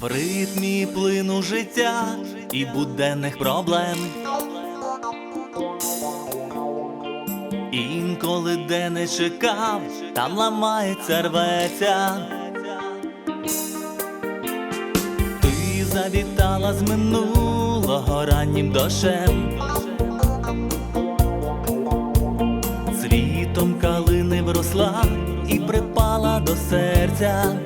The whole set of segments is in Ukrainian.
в ритмі плину життя і буденних проблем. Інколи де не чекав, там ламається, рветься. Ти завітала з минулого раннім дощем. Цвітом калини вросла і припала до серця.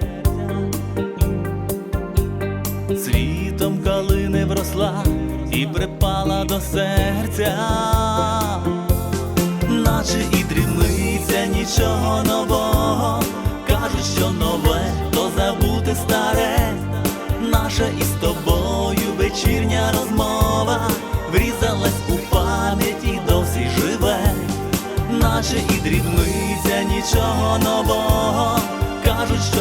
Калини і припала до серця, наче і дрібниця нічого нового. Кажуть, що нове, то забути старе, наша із тобою вечірня розмова врізалась у пам'ять і досі живе, наче і дрібниця нічого нового. Кажуть, що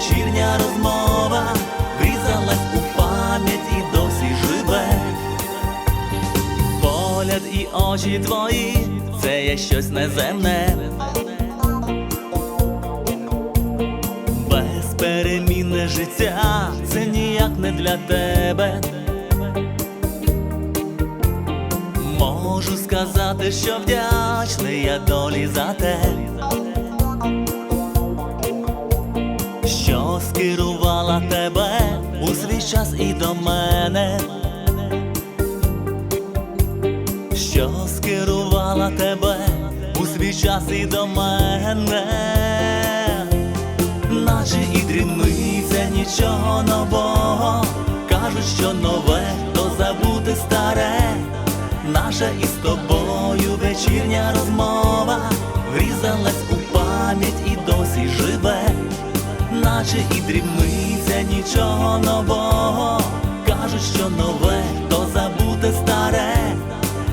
вечірня розмова врізалась у пам'ять і досі живе. Погляд і очі твої, це є щось неземне. Безперемінне життя, це ніяк не для тебе. Можу сказати, що вдячний я долі за те, тебе у свій час і до мене, що скерувала тебе у свій час і до мене, наче і дрібниця нічого нового, кажуть, що нове, то забути старе. Наша із тобою вечірня розмова наче і дрібниця нічого нового. Кажуть, що нове, то забути старе.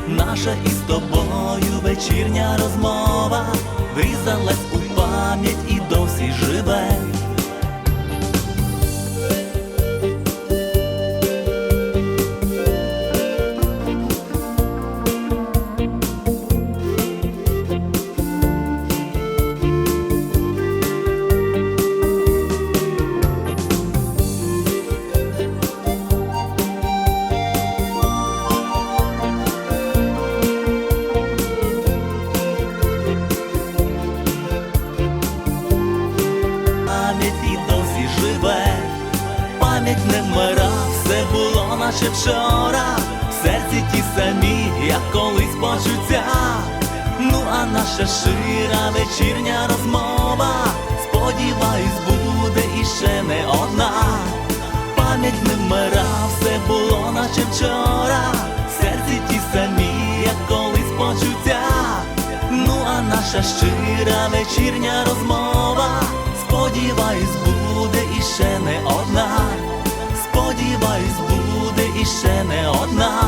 Наша із тобою вечірня розмова врізалась у пам'ять і досі пам'ять не вмира, все було наче вчора, в серці ті самі, як колись почуття. Ну а наша шира вечірня розмова, сподіваюсь, буде іще не одна. Пам'ять не вмира, все було наче вчора, в серці ті самі, як колись почуття. Ну а наша щира вечірня розмова, ще не одна.